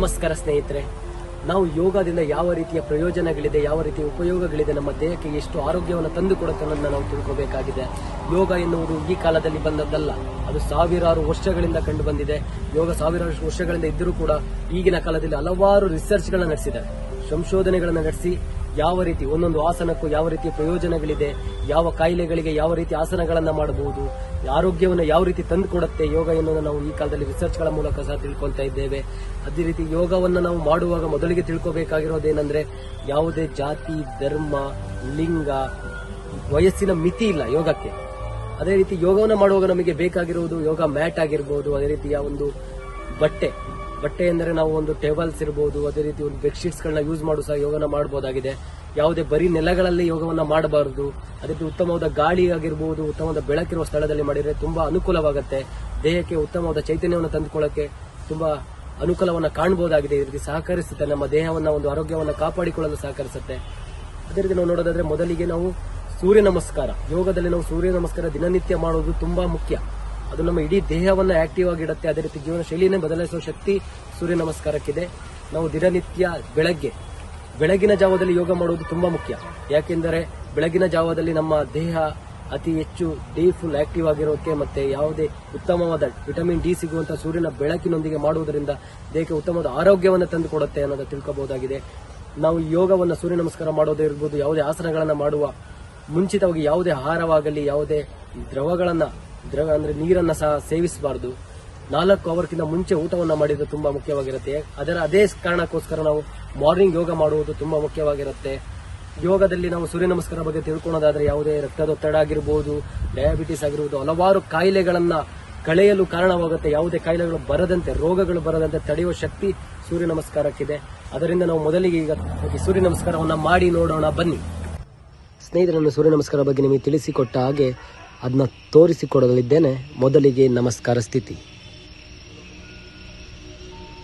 ನಮಸ್ಕಾರ ಸ್ನೇಹಿತರೆ, ನಾವು ಯೋಗದಿಂದ ಯಾವ ರೀತಿಯ ಪ್ರಯೋಜನಗಳಿದೆ, ಯಾವ ರೀತಿಯ ಉಪಯೋಗಗಳಿದೆ, ನಮ್ಮ ದೇಹಕ್ಕೆ ಎಷ್ಟು ಆರೋಗ್ಯವನ್ನು ತಂದು ಕೊಡುತ್ತೆ ಅನ್ನೋದನ್ನ ನಾವು ತಿಳ್ಕೋಬೇಕಾಗಿದೆ. ಯೋಗ ಎನ್ನುವುದು ಈ ಕಾಲದಲ್ಲಿ ಬಂದದ್ದಲ್ಲ, ಅದು ಸಾವಿರಾರು ವರ್ಷಗಳಿಂದ ಕಂಡು ಬಂದಿದೆ ಯೋಗ ಸಾವಿರಾರು ವರ್ಷಗಳಿಂದ ಇದ್ದರೂ ಕೂಡ ಈಗಿನ ಕಾಲದಲ್ಲಿ ಹಲವಾರು ರಿಸರ್ಚ್ಗಳನ್ನು ನಡೆಸಿದೆ ಸಂಶೋಧನೆಗಳನ್ನು ನಡೆಸಿ ಯಾವ ರೀತಿ, ಒಂದೊಂದು ಆಸನಕ್ಕೂ ಯಾವ ರೀತಿ ಪ್ರಯೋಜನಗಳಿದೆ, ಯಾವ ಕಾಯಿಲೆಗಳಿಗೆ ಯಾವ ರೀತಿ ಆಸನಗಳನ್ನು ಮಾಡಬಹುದು, ಆರೋಗ್ಯವನ್ನು ಯಾವ ರೀತಿ ತಂದು ಕೊಡುತ್ತೆ ಯೋಗ ಎನ್ನುವುದನ್ನು ನಾವು ಈ ಕಾಲದಲ್ಲಿ ರಿಸರ್ಚ್ಗಳ ಮೂಲಕ ಸಹ ತಿಳ್ಕೊಳ್ತಾ ಇದ್ದೇವೆ. ಅದೇ ರೀತಿ ಯೋಗವನ್ನು ನಾವು ಮಾಡುವಾಗ ಮೊದಲಿಗೆ ತಿಳ್ಕೋಬೇಕಾಗಿರೋದೇನೆಂದ್ರೆ ಯಾವುದೇ ಜಾತಿ, ಧರ್ಮ, ಲಿಂಗ, ವಯಸ್ಸಿನ ಮಿತಿ ಇಲ್ಲ ಯೋಗಕ್ಕೆ. ಅದೇ ರೀತಿ ಯೋಗವನ್ನು ಮಾಡುವಾಗ ನಮಗೆ ಬೇಕಾಗಿರುವುದು ಯೋಗ ಮ್ಯಾಟ್ ಆಗಿರ್ಬೋದು, ಅದೇ ರೀತಿಯ ಒಂದು ಬಟ್ಟೆ. ಬಟ್ಟೆ ಎಂದರೆ ನಾವು ಒಂದು ಟೇಬಲ್ಸ್ ಇರಬಹುದು ಅದೇ ರೀತಿ ಒಂದು ಬೆಡ್ಶೀಟ್ಸ್ ಗಳನ್ನ ಯೂಸ್ ಮಾಡು ಸಹ ಯೋಗನ ಮಾಡಬಹುದಾಗಿದೆ ಯಾವುದೇ ಬರೀ ನೆಲಗಳಲ್ಲಿ ಯೋಗವನ್ನ ಮಾಡಬಾರದು ಅದಕ್ಕೆ ಉತ್ತಮವಾದ ಗಾಳಿ ಆಗಿರಬಹುದು ಉತ್ತಮವಾದ ಬೆಳಕಿರುವ ಸ್ಥಳದಲ್ಲಿ ಮಾಡಿದ್ರೆ ತುಂಬಾ ಅನುಕೂಲವಾಗುತ್ತೆ. ದೇಹಕ್ಕೆ ಉತ್ತಮವಾದ ಚೈತನ್ಯವನ್ನು ತಂದುಕೊಳ್ಳಕ್ಕೆ ತುಂಬಾ ಅನುಕೂಲವನ್ನ ಕಾಣಬಹುದಾಗಿದೆ ಈ ರೀತಿ ಸಹಕರಿಸುತ್ತೆ, ನಮ್ಮ ದೇಹವನ್ನ, ಒಂದು ಆರೋಗ್ಯವನ್ನು ಕಾಪಾಡಿಕೊಳ್ಳಲು ಸಹಕರಿಸುತ್ತೆ. ಅದೇ ರೀತಿ ನಾವು ನೋಡೋದಾದ್ರೆ ಮೊದಲಿಗೆ ನಾವು ಸೂರ್ಯ ನಮಸ್ಕಾರ, ಯೋಗದಲ್ಲಿ ನಾವು ಸೂರ್ಯ ನಮಸ್ಕಾರ ದಿನನಿತ್ಯ ಮಾಡೋದು ತುಂಬಾ ಮುಖ್ಯ. ಅದು ನಮ್ಮ ಇಡೀ ದೇಹವನ್ನು ಆಕ್ಟಿವ್ ಆಗಿಡುತ್ತೆ ಅದೇ ರೀತಿ ಜೀವನ ಶೈಲಿಯನ್ನು ಬದಲಾಯಿಸುವ ಶಕ್ತಿ ಸೂರ್ಯ ನಮಸ್ಕಾರಕ್ಕಿದೆ. ನಾವು ದಿನನಿತ್ಯ ಬೆಳಗ್ಗೆ, ಬೆಳಗಿನ ಜಾವದಲ್ಲಿ ಯೋಗ ಮಾಡುವುದು ತುಂಬಾ ಮುಖ್ಯ. ಯಾಕೆಂದರೆ ಬೆಳಗಿನ ಜಾವದಲ್ಲಿ ನಮ್ಮ ದೇಹ ಅತಿ ಹೆಚ್ಚು ಡಿ ಫುಲ್ ಆಕ್ಟಿವ್ ಆಗಿರೋಕೆ ಮತ್ತೆ ಯಾವುದೇ ಉತ್ತಮವಾದ ವಿಟಮಿನ್ ಡಿ ಸಿಗುವಂತಹ ಸೂರ್ಯನ ಬೆಳಕಿನೊಂದಿಗೆ ಮಾಡುವುದರಿಂದ ದೇಹಕ್ಕೆ ಉತ್ತಮವಾದ ಆರೋಗ್ಯವನ್ನು ತಂದುಕೊಡುತ್ತೆ ಅನ್ನೋದು ತಿಳ್ಕೋಬಹುದಾಗಿದೆ. ನಾವು ಯೋಗವನ್ನು ಸೂರ್ಯ ನಮಸ್ಕಾರ ಮಾಡೋದೇ ಇರ್ಬೋದು, ಯಾವುದೇ ಆಸನಗಳನ್ನು ಮಾಡುವ, ಮುಂಚಿತವಾಗಿ ಯಾವುದೇ ಆಹಾರವಾಗಲಿ, ಯಾವುದೇ ದ್ರವಗಳನ್ನ ದ್ರವ ಅಂದ್ರೆ ನೀರನ್ನ ಸಹ ಸೇವಿಸಬಾರದು. ನಾಲ್ಕು ಅವರ್ಕಿಂತ ಮುಂಚೆ ಊಟವನ್ನ ಮಾಡಿದ್ರೆ ತುಂಬಾ ಮುಖ್ಯವಾಗಿರುತ್ತೆ. ಅದರ ಅದೇ ಕಾರಣಕ್ಕೋಸ್ಕರ ನಾವು ಮಾರ್ನಿಂಗ್ ಯೋಗ ಮಾಡುವುದು ತುಂಬಾ ಮುಖ್ಯವಾಗಿರುತ್ತೆ. ಯೋಗದಲ್ಲಿ ನಾವು ಸೂರ್ಯ ನಮಸ್ಕಾರ ಬಗ್ಗೆ ತಿಳ್ಕೊಳ್ಳೋದಾದ್ರೆ ಯಾವುದೇ ರಕ್ತದೊತ್ತಡ ಆಗಿರ್ಬೋದು, ಡಯಾಬಿಟಿಸ್ ಆಗಿರ್ಬೋದು, ಹಲವಾರು ಕಾಯಿಲೆಗಳನ್ನ ಕಳೆಯಲು ಕಾರಣವಾಗುತ್ತೆ. ಯಾವುದೇ ಕಾಯಿಲೆಗಳು ಬರದಂತೆ, ರೋಗಗಳು ಬರದಂತೆ ತಡೆಯುವ ಶಕ್ತಿ ಸೂರ್ಯ ನಮಸ್ಕಾರಕ್ಕಿದೆ. ಅದರಿಂದ ನಾವು ಮೊದಲಿಗೆ ಈಗ ಸೂರ್ಯ ನಮಸ್ಕಾರವನ್ನ ಮಾಡಿ ನೋಡೋಣ. ಬನ್ನಿ. ಸ್ನೇಹಿತರನ್ನು ಸೂರ್ಯ ನಮಸ್ಕಾರ ಬಗ್ಗೆ ನಿಮಗೆ ತಿಳಿಸಿಕೊಟ್ಟ ಹಾಗೆ ಅದನ್ನ ತೋರಿಸಿಕೊಡಲಿದ್ದೇನೆ. ಮೊದಲಿಗೆ ನಮಸ್ಕಾರ ಸ್ಥಿತಿ.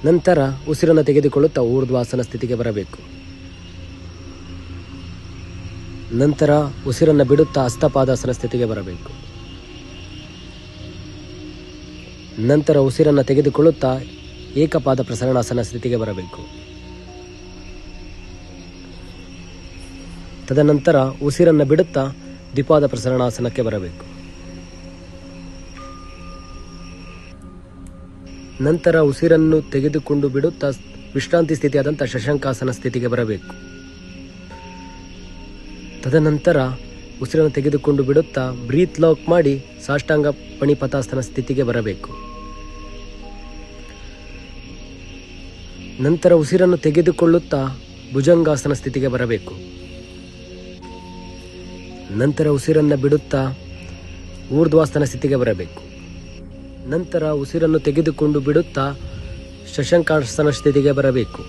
ನಂತರ ಉಸಿರನ್ನು ತೆಗೆದುಕೊಳ್ಳುತ್ತಾ ಊರ್ಧ್ವಾಸನ ಸ್ಥಿತಿಗೆ ಬರಬೇಕು. ನಂತರ ಉಸಿರನ್ನು ಬಿಡುತ್ತಾ ಅಸ್ತಪಾದಾಸನ ಸ್ಥಿತಿಗೆ ಬರಬೇಕು. ನಂತರ ಉಸಿರನ್ನು ತೆಗೆದುಕೊಳ್ಳುತ್ತಾ ಏಕಪಾದ ಪ್ರಸರಣಾಸನ ಸ್ಥಿತಿಗೆ ಬರಬೇಕು. ತದನಂತರ ಉಸಿರನ್ನು ಬಿಡುತ್ತಾ ದ್ವಿಪಾದ ಪ್ರಸರಣಾಸನಕ್ಕೆ ಬರಬೇಕು. ನಂತರ ಉಸಿರನ್ನು ತೆಗೆದುಕೊಂಡು ಬಿಡುತ್ತಾ ವಿಶ್ರಾಂತಿ ಸ್ಥಿತಿಯಾದಂಥ ಶಶಂಕಾಸನ ಸ್ಥಿತಿಗೆ ಬರಬೇಕು. ತದನಂತರ ಉಸಿರನ್ನು ತೆಗೆದುಕೊಂಡು ಬಿಡುತ್ತಾ ಬ್ರೀತ್ ಲಾಕ್ ಮಾಡಿ ಸಾಷ್ಟಾಂಗ ಪಣಿಪಥಾಸನ ಸ್ಥಿತಿಗೆ ಬರಬೇಕು. ನಂತರ ಉಸಿರನ್ನು ತೆಗೆದುಕೊಳ್ಳುತ್ತಾ ಭುಜಂಗಾಸನ ಸ್ಥಿತಿಗೆ ಬರಬೇಕು. ನಂತರ ಉಸಿರನ್ನು ಬಿಡುತ್ತಾ ಊರ್ಧ್ವಾಸನ ಸ್ಥಿತಿಗೆ ಬರಬೇಕು. ನಂತರ ಉಸಿರನ್ನು ತೆಗೆದುಕೊಂಡು ಬಿಡುತ್ತಾ ಶಶಂಕಾಸನ ಸ್ಥಿತಿಗೆ ಬರಬೇಕು.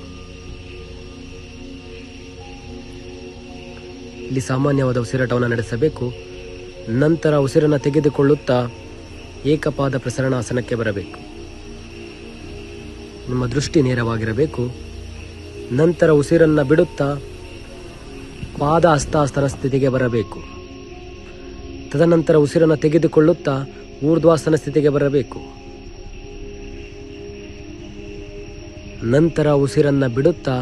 ಇಲ್ಲಿ ಸಾಮಾನ್ಯವಾದ ಉಸಿರಾಟವನ್ನು ನಡೆಸಬೇಕು. ನಂತರ ಉಸಿರನ್ನು ತೆಗೆದುಕೊಳ್ಳುತ್ತಾ ಏಕಪಾದ ಪ್ರಸರಣಾಸನಕ್ಕೆ ಬರಬೇಕು. ನಿಮ್ಮ ದೃಷ್ಟಿ ನೇರವಾಗಿರಬೇಕು. ನಂತರ ಉಸಿರನ್ನು ಬಿಡುತ್ತಾ ಪಾದ ಅಸ್ತಾಸ್ತರ ಸ್ಥಿತಿಗೆ ಬರಬೇಕು. ತದನಂತರ ಉಸಿರನ್ನು ತೆಗೆದುಕೊಳ್ಳುತ್ತಾ ಊರ್ಧ್ವಾಸನ ಸ್ಥಿತಿಗೆ ಬರಬೇಕು. ನಂತರ ಉಸಿರನ್ನು ಬಿಡುತ್ತಾ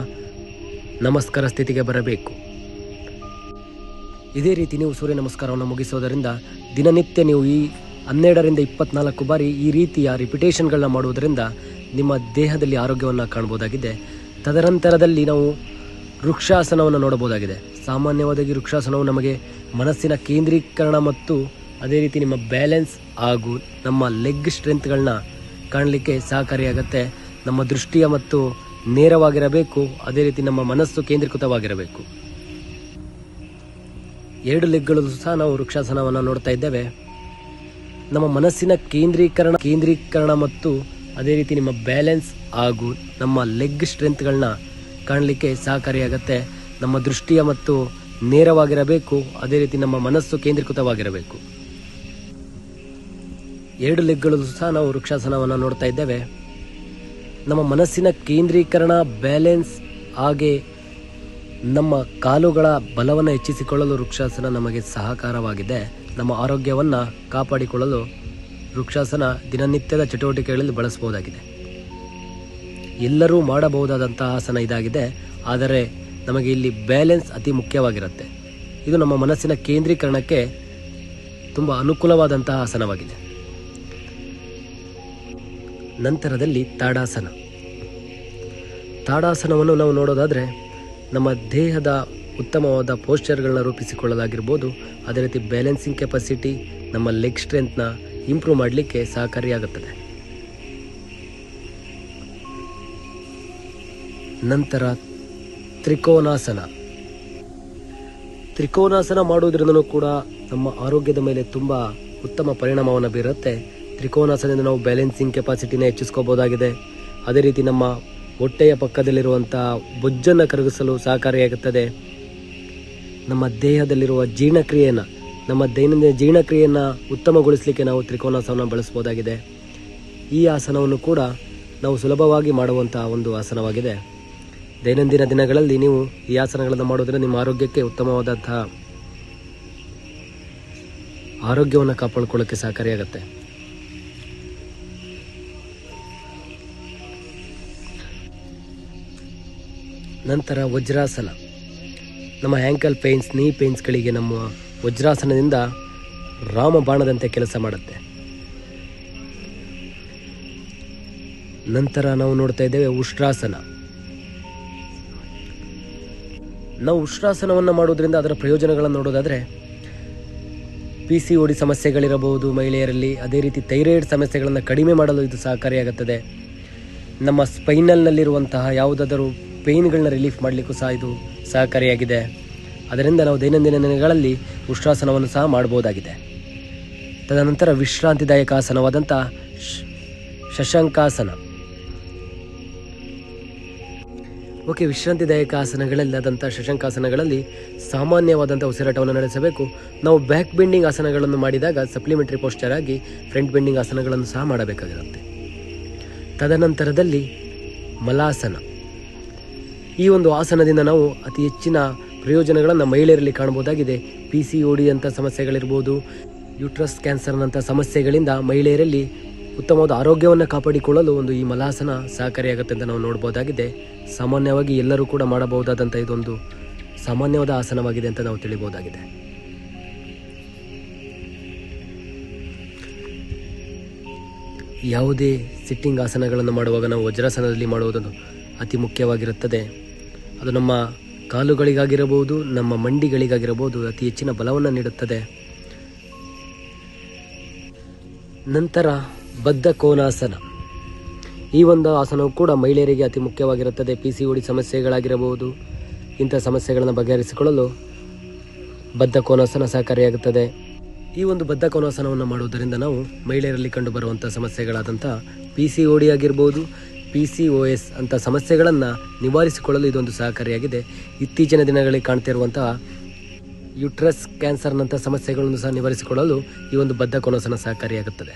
ನಮಸ್ಕಾರ ಸ್ಥಿತಿಗೆ ಬರಬೇಕು. ಇದೇ ರೀತಿ ನೀವು ಸೂರ್ಯ ನಮಸ್ಕಾರವನ್ನು ಮುಗಿಸೋದರಿಂದ ದಿನನಿತ್ಯ ನೀವು ಈ ಹನ್ನೆರಡರಿಂದ ಇಪ್ಪತ್ನಾಲ್ಕು ಬಾರಿ ಈ ರೀತಿಯ ರಿಪಿಟೇಷನ್ಗಳನ್ನ ಮಾಡುವುದರಿಂದ ನಿಮ್ಮ ದೇಹದಲ್ಲಿ ಆರೋಗ್ಯವನ್ನು ಕಾಣಬಹುದಾಗಿದೆ ತದನಂತರದಲ್ಲಿ ನಾವು ವೃಕ್ಷಾಸನವನ್ನು ನೋಡಬಹುದಾಗಿದೆ. ಸಾಮಾನ್ಯವಾಗಿ ವೃಕ್ಷಾಸನವು ನಮಗೆ ಮನಸ್ಸಿನ ಕೇಂದ್ರೀಕರಣ ಮತ್ತು ಅದೇ ರೀತಿ ನಿಮ್ಮ ಬ್ಯಾಲೆನ್ಸ್ ಹಾಗೂ ನಮ್ಮ ಲೆಗ್ ಸ್ಟ್ರೆಂತ್ಗಳನ್ನ ಕಾಣಲಿಕ್ಕೆ ಸಹಕಾರಿಯಾಗತ್ತೆ. ನಮ್ಮ ದೃಷ್ಟಿಯ ಮತ್ತು ನೇರವಾಗಿರಬೇಕು, ಅದೇ ರೀತಿ ನಮ್ಮ ಮನಸ್ಸು ಕೇಂದ್ರೀಕೃತವಾಗಿರಬೇಕು. ಎರಡು ಲೆಗ್ಗಳು ಸಹ ನಾವು ವೃಕ್ಷಾಸನವನ್ನು ನೋಡ್ತಾ ಇದ್ದೇವೆ. ನಮ್ಮ ಮನಸ್ಸಿನ ಕೇಂದ್ರೀಕರಣ ಕೇಂದ್ರೀಕರಣ ಮತ್ತು ಅದೇ ರೀತಿ ನಿಮ್ಮ ಬ್ಯಾಲೆನ್ಸ್ ಹಾಗೂ ನಮ್ಮ ಲೆಗ್ ಸ್ಟ್ರೆಂತ್ಗಳನ್ನ ಕಾಣಲಿಕ್ಕೆ ಸಹಕಾರಿಯಾಗುತ್ತೆ. ನಮ್ಮ ದೃಷ್ಟಿಯ ಮತ್ತು ನೇರವಾಗಿರಬೇಕು. ಅದೇ ರೀತಿ ನಮ್ಮ ಮನಸ್ಸು ಕೇಂದ್ರೀಕೃತವಾಗಿರಬೇಕು. ಎರಡು ಲೆಗ್ಗಳು ಸಹ ನಾವು ವೃಕ್ಷಾಸನವನ್ನು ನೋಡ್ತಾ ಇದ್ದೇವೆ. ನಮ್ಮ ಮನಸ್ಸಿನ ಕೇಂದ್ರೀಕರಣ, ಬ್ಯಾಲೆನ್ಸ್, ಹಾಗೆ ನಮ್ಮ ಕಾಲುಗಳ ಬಲವನ್ನು ಹೆಚ್ಚಿಸಿಕೊಳ್ಳಲು ವೃಕ್ಷಾಸನ ನಮಗೆ ಸಹಕಾರವಾಗಿದೆ. ನಮ್ಮ ಆರೋಗ್ಯವನ್ನು ಕಾಪಾಡಿಕೊಳ್ಳಲು ವೃಕ್ಷಾಸನ ದಿನನಿತ್ಯದ ಚಟುವಟಿಕೆಗಳಲ್ಲಿ ಬಳಸಬಹುದಾಗಿದೆ. ಎಲ್ಲರೂ ಮಾಡಬಹುದಾದಂತಹ ಆಸನ ಇದಾಗಿದೆ. ಆದರೆ ನಮಗೆ ಇಲ್ಲಿ ಬ್ಯಾಲೆನ್ಸ್ ಅತಿ ಮುಖ್ಯವಾಗಿರುತ್ತೆ. ಇದು ನಮ್ಮ ಮನಸ್ಸಿನ ಕೇಂದ್ರೀಕರಣಕ್ಕೆ ತುಂಬ ಅನುಕೂಲವಾದಂತಹ ಆಸನವಾಗಿದೆ. ನಂತರದಲ್ಲಿ ತಾಡಾಸನ. ತಾಡಾಸನವನ್ನು ನಾವು ನೋಡೋದಾದರೆ ನಮ್ಮ ದೇಹದ ಉತ್ತಮವಾದ ಪೋಸ್ಚರ್ಗಳನ್ನ ರೂಪಿಸಿಕೊಳ್ಳಲಾಗಿರ್ಬೋದು, ಅದೇ ರೀತಿ ಬ್ಯಾಲೆನ್ಸಿಂಗ್ ಕೆಪಾಸಿಟಿ ನಮ್ಮ ಲೆಗ್ ಸ್ಟ್ರೆಂತ್ನ ಇಂಪ್ರೂವ್ ಮಾಡಲಿಕ್ಕೆ ಸಹಕಾರಿಯಾಗುತ್ತದೆ. ನಂತರ ತ್ರಿಕೋನಾಸನ. ತ್ರಿಕೋನಾಸನ ಮಾಡುವುದರಿಂದಲೂ ಕೂಡ ನಮ್ಮ ಆರೋಗ್ಯದ ಮೇಲೆ ತುಂಬ ಉತ್ತಮ ಪರಿಣಾಮವನ್ನು ಬೀರುತ್ತೆ. ತ್ರಿಕೋನಾಸನದಿಂದ ನಾವು ಬ್ಯಾಲೆನ್ಸಿಂಗ್ ಕೆಪಾಸಿಟಿನ ಹೆಚ್ಚಿಸ್ಕೋಬೋದಾಗಿದೆ. ಅದೇ ರೀತಿ ನಮ್ಮ ಹೊಟ್ಟೆಯ ಪಕ್ಕದಲ್ಲಿರುವಂಥ ಬೊಜ್ಜನ್ನು ಕರಗಿಸಲು ಸಹಕಾರಿಯಾಗುತ್ತದೆ. ನಮ್ಮ ದೇಹದಲ್ಲಿರುವ ಜೀರ್ಣಕ್ರಿಯೆಯನ್ನು, ನಮ್ಮ ದೈನಂದಿನ ಜೀರ್ಣಕ್ರಿಯೆಯನ್ನು ಉತ್ತಮಗೊಳಿಸಲಿಕ್ಕೆ ನಾವು ತ್ರಿಕೋನಾಸನವನ್ನು ಬಳಸ್ಬೋದಾಗಿದೆ. ಈ ಆಸನವನ್ನು ಕೂಡ ನಾವು ಸುಲಭವಾಗಿ ಮಾಡುವಂತಹ ಒಂದು ಆಸನವಾಗಿದೆ. ದೈನಂದಿನ ದಿನಗಳಲ್ಲಿ ನೀವು ಈ ಆಸನಗಳನ್ನು ಮಾಡುವುದರಿಂದ ನಿಮ್ಮ ಆರೋಗ್ಯಕ್ಕೆ ಉತ್ತಮವಾದಂತಹ ಆರೋಗ್ಯವನ್ನು ಕಾಪಾಡಿಕೊಳ್ಳೋಕ್ಕೆ ಸಹಕಾರಿಯಾಗುತ್ತೆ. ನಂತರ ವಜ್ರಾಸನ. ನಮ್ಮ ಆ್ಯಂಕಲ್ ಪೇನ್ಸ್ ನೀ ಪೇನ್ಸ್ಗಳಿಗೆ ನಮ್ಮ ವಜ್ರಾಸನದಿಂದ ರಾಮಬಾಣದಂತೆ ಕೆಲಸ ಮಾಡುತ್ತೆ. ನಂತರ ನಾವು ನೋಡ್ತಾ ಇದ್ದೇವೆ ಉಷ್ಟ್ರಾಸನ. ನಾವು ಉಷ್ಟ್ರಾಸನವನ್ನು ಮಾಡೋದ್ರಿಂದ ಅದರ ಪ್ರಯೋಜನಗಳನ್ನು ನೋಡೋದಾದರೆ ಪಿ ಸಿ ಓಡಿ ಸಮಸ್ಯೆಗಳಿರಬಹುದು, ಮಹಿಳೆಯರಲ್ಲಿ ಅದೇ ರೀತಿ ಥೈರಾಯ್ಡ್ ಸಮಸ್ಯೆಗಳನ್ನು ಕಡಿಮೆ ಮಾಡಲು ಇದು ಸಹಕಾರಿಯಾಗುತ್ತದೆ ನಮ್ಮ ಸ್ಪೈನಲ್ನಲ್ಲಿರುವಂತಹ ಯಾವುದಾದರೂ ಪೇಯ್ನ್ಗಳನ್ನ ರಿಲೀಫ್ ಮಾಡಲಿಕ್ಕೂ ಸಹ ಇದು ಸಹಕಾರಿಯಾಗಿದೆ. ಅದರಿಂದ ನಾವು ದೈನಂದಿನ ದಿನಗಳಲ್ಲಿ ಉಷ್ಟ್ರಾಸನವನ್ನು ಸಹ ಮಾಡಬಹುದಾಗಿದೆ ತದನಂತರ ವಿಶ್ರಾಂತಿದಾಯಕ ಆಸನವಾದಂಥ ಶಶಾಂಕಾಸನ. ಓಕೆ ವಿಶ್ರಾಂತಿದಾಯಕ ಆಸನಗಳಲ್ಲಾದಂಥ ಶಶಾಂಕಾಸನಗಳಲ್ಲಿ ಸಾಮಾನ್ಯವಾದಂಥ ಉಸಿರಾಟವನ್ನು ನಡೆಸಬೇಕು. ನಾವು ಬ್ಯಾಕ್ ಬೆಂಡಿಂಗ್ ಆಸನಗಳನ್ನು ಮಾಡಿದಾಗ ಸಪ್ಲಿಮೆಂಟರಿ ಪೋಸ್ಚರ್ ಆಗಿ ಫ್ರಂಟ್ ಬೆಂಡಿಂಗ್ ಆಸನಗಳನ್ನು ಸಹ ಮಾಡಬೇಕಾಗಿರುತ್ತೆ. ತದನಂತರದಲ್ಲಿ ಮಲಾಸನ. ಈ ಒಂದು ಆಸನದಿಂದ ನಾವು ಅತಿ ಹೆಚ್ಚಿನ ಪ್ರಯೋಜನಗಳನ್ನು ಮಹಿಳೆಯರಲ್ಲಿ ಕಾಣಬಹುದಾಗಿದೆ. ಪಿ ಸಿ ಒ ಡಿ ಅಂಥ ಸಮಸ್ಯೆಗಳಿರ್ಬೋದು ಯುಟ್ರಸ್ ಕ್ಯಾನ್ಸರ್ನಂಥ ಸಮಸ್ಯೆಗಳಿಂದ ಮಹಿಳೆಯರಲ್ಲಿ ಉತ್ತಮವಾದ ಆರೋಗ್ಯವನ್ನು ಕಾಪಾಡಿಕೊಳ್ಳಲು ಒಂದು ಈ ಮಲಾಸನ ಸಹಕಾರಿಯಾಗುತ್ತೆ ಅಂತ ನಾವು ನೋಡ್ಬೋದಾಗಿದೆ. ಸಾಮಾನ್ಯವಾಗಿ ಎಲ್ಲರೂ ಕೂಡ ಮಾಡಬಹುದಾದಂಥ ಇದೊಂದು ಸಾಮಾನ್ಯವಾದ ಆಸನವಾಗಿದೆ ಅಂತ ನಾವು ತಿಳಿಬಹುದಾಗಿದೆ ಯಾವುದೇ ಸಿಟ್ಟಿಂಗ್ ಆಸನಗಳನ್ನು ಮಾಡುವಾಗ ನಾವು ವಜ್ರಾಸನದಲ್ಲಿ ಮಾಡುವುದನ್ನು ಅತಿ ಮುಖ್ಯವಾಗಿರುತ್ತದೆ. ಅದು ನಮ್ಮ ಕಾಲುಗಳಿಗಾಗಿರಬಹುದು, ನಮ್ಮ ಮಂಡಿಗಳಿಗಾಗಿರಬಹುದು ಅತಿ ಹೆಚ್ಚಿನ ಬಲವನ್ನು ನೀಡುತ್ತದೆ. ನಂತರ ಬದ್ಧ ಕೋನಾಸನ. ಈ ಒಂದು ಆಸನವು ಕೂಡ ಮಹಿಳೆಯರಿಗೆ ಅತಿ ಮುಖ್ಯವಾಗಿರುತ್ತದೆ. P C O D ಸಮಸ್ಯೆಗಳಾಗಿರಬಹುದು. ಇಂಥ ಸಮಸ್ಯೆಗಳನ್ನು ಬಗೆಹರಿಸಿಕೊಳ್ಳಲು ಬದ್ಧ ಕೋನಾಸನ ಸಹಕಾರಿಯಾಗುತ್ತದೆ. ಈ ಒಂದು ಬದ್ಧ ಕೋನಾಸನವನ್ನು ಮಾಡುವುದರಿಂದ ನಾವು ಮಹಿಳೆಯರಲ್ಲಿ ಕಂಡುಬರುವಂಥ ಸಮಸ್ಯೆಗಳಾದಂಥ ಪಿ ಸಿ ಓಡಿ ಆಗಿರ್ಬೋದು ಪಿ ಸಿ ಒ ಎಸ್ ಅಂಥ ಸಮಸ್ಯೆಗಳನ್ನು ನಿವಾರಿಸಿಕೊಳ್ಳಲು ಇದೊಂದು ಸಹಕಾರಿಯಾಗಿದೆ. ಇತ್ತೀಚಿನ ದಿನಗಳಲ್ಲಿ ಕಾಣ್ತಿರುವಂತಹ ಯುಟ್ರಸ್ ಕ್ಯಾನ್ಸರ್ನಂಥ ಸಮಸ್ಯೆಗಳನ್ನು ಸಹ ನಿವಾರಿಸಿಕೊಳ್ಳಲು ಈ ಒಂದು ಬದ್ಧ ಕೋನಾಸನ ಸಹಕಾರಿಯಾಗುತ್ತದೆ.